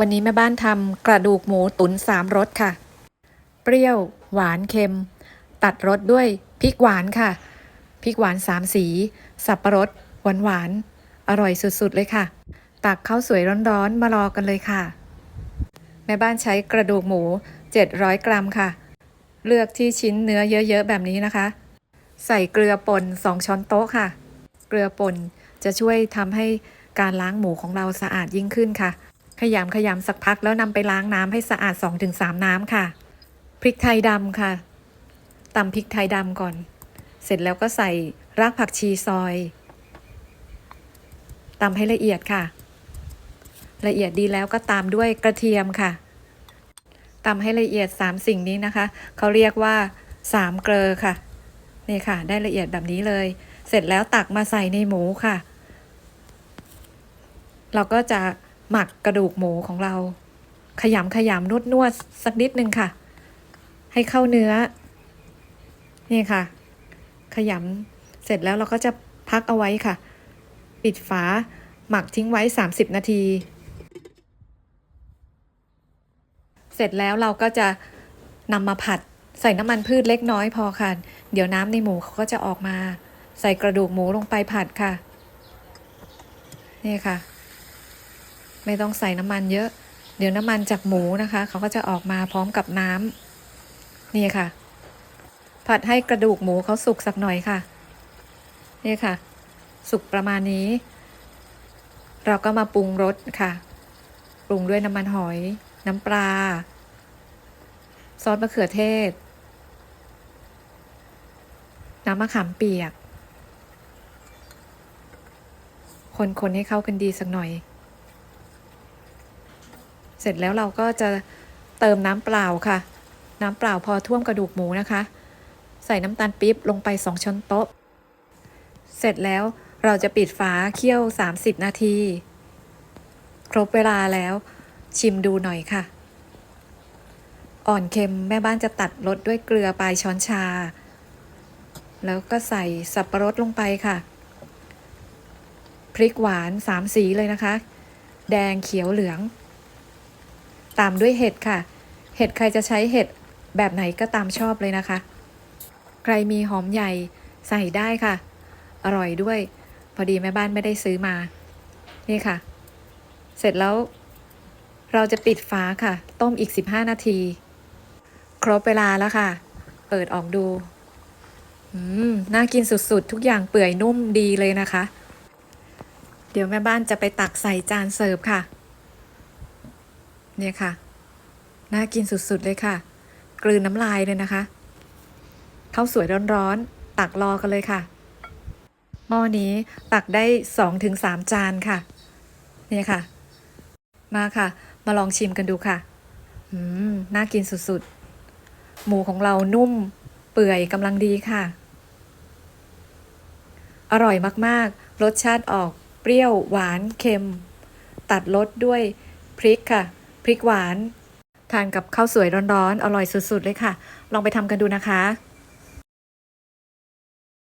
วันนี้แม่บ้านทำกระดูกหมูตุ๋นสามรสค่ะ เปรี้ยว หวานเค็ม ตัดรสด้วยพริกหวานค่ะ พริกหวานสามสี สับประรด หวานหวาน อร่อยสุด ๆ เลยค่ะ ตักข้าวสวยร้อนๆ มารอกันเลยค่ะ แม่บ้านใช้กระดูกหมู 700 กรัมค่ะ เลือกที่ชิ้นเนื้อเยอะ ๆ แบบนี้นะคะ ใส่เกลือป่น2ช้อนโต๊ะค่ะ เกลือป่นจะช่วยทำให้การล้างหมูของเราสะอาดยิ่งขึ้นค่ะ ขยำขยำสักพักแล้วนำไปล้างน้ำให้สะอาด 2-3 น้ำค่ะ พริกไทยดำค่ะตำพริกไทยดำก่อน เสร็จแล้วก็ใส่รากผักชีซอยตำให้ละเอียดค่ะ ละเอียดดีแล้วก็ตามด้วยกระเทียมค่ะตำให้ละเอียด 3 สิ่งนี้นะคะ เขาเรียกว่า3เกลอค่ะ นี่ค่ะ ได้ละเอียดแบบนี้เลย เสร็จแล้วตักมาใส่ในหมูค่ะ เราก็จะ หมักกระดูกหมูของเรา ขยำขยำนวดนวดสักนิดนึงค่ะ ให้เข้าเนื้อ นี่ค่ะ ขยำเสร็จแล้วเราก็จะพักเอาไว้ค่ะ ปิดฝาหมักทิ้งไว้ 30 นาที เสร็จแล้วเราก็จะนำมาผัดใส่น้ำมันพืชเล็กน้อยพอค่ะ เดี๋ยวน้ำในหมูเขาก็จะออกมา ใส่กระดูกหมูลงไปผัดค่ะ นี่ค่ะ ไม่ต้องใส่น้ำมันเยอะ เดี๋ยวน้ำมันจากหมูนะคะเขาก็จะออกมาพร้อมกับน้ำนี่ค่ะ ผัดให้กระดูกหมูเขาสุกสักหน่อยค่ะ นี่ค่ะ สุกประมาณนี้ เราก็มาปรุงรสค่ะ ปรุงด้วยน้ำมันหอย น้ำปลา ซอสมะเขือเทศ น้ำมะขามเปียกคน ๆ ให้เข้ากันดีสักหน่อย ร็จแล้วเราก็จะเติมน้ำเปล่าค่ะ น้ำเปล่าพอท่วมกระดูกหมูนะคะ ใส่น้ำตาลปี๊บลงไป 2 ช้อนโต๊ะ เสร็จแล้วเราจะปิดฝาเคี่ยว 30 นาที ครบเวลาแล้ว ชิมดูหน่อยค่ะ อ่อนเค็มแม่บ้านจะตัดรสด้วยเกลือปลายช้อนชา แล้วก็ใส่สับประรดลงไปค่ะพริกหวานสามสีเลยนะคะ แดงเขียวเหลือง ตามด้วยเห็ดค่ะ เห็ดใครจะใช้เห็ดแบบไหนก็ตามชอบเลยนะคะ ใครมีหอมใหญ่ใส่ได้ค่ะ อร่อยด้วย พอดีแม่บ้านไม่ได้ซื้อมา นี่ค่ะ เสร็จแล้ว เราจะปิดฝาค่ะ ต้มอีก 15 นาที ครบเวลาแล้วค่ะ เปิดออกดู อืม น่ากินสุดๆ ทุกอย่างเปื่อยนุ่มดีเลยนะคะ เดี๋ยวแม่บ้านจะไปตักใส่จานเสิร์ฟค่ะ เนี่ยค่ะ น่ากินสุดๆเลยค่ะ กลืนน้ำลายเลยนะคะข้าวสวยร้อนๆ ตักรอกันเลยค่ะ หม้อนี้ตักได้สองถึงสามจานค่ะ เนี่ยค่ะ มาค่ะ มาลองชิมกันดูค่ะอืมน่ากินสุดๆ หมูของเรานุ่มเปื่อยกำลังดีค่ะ อร่อยมากๆ รสชาติออกเปรี้ยวหวานเค็ม ตัดรสด้วยพริกค่ะ พริกหวาน ทานกับข้าวสวยร้อนๆ อร่อยสุดๆ เลยค่ะ ลองไปทำกันดูนะคะ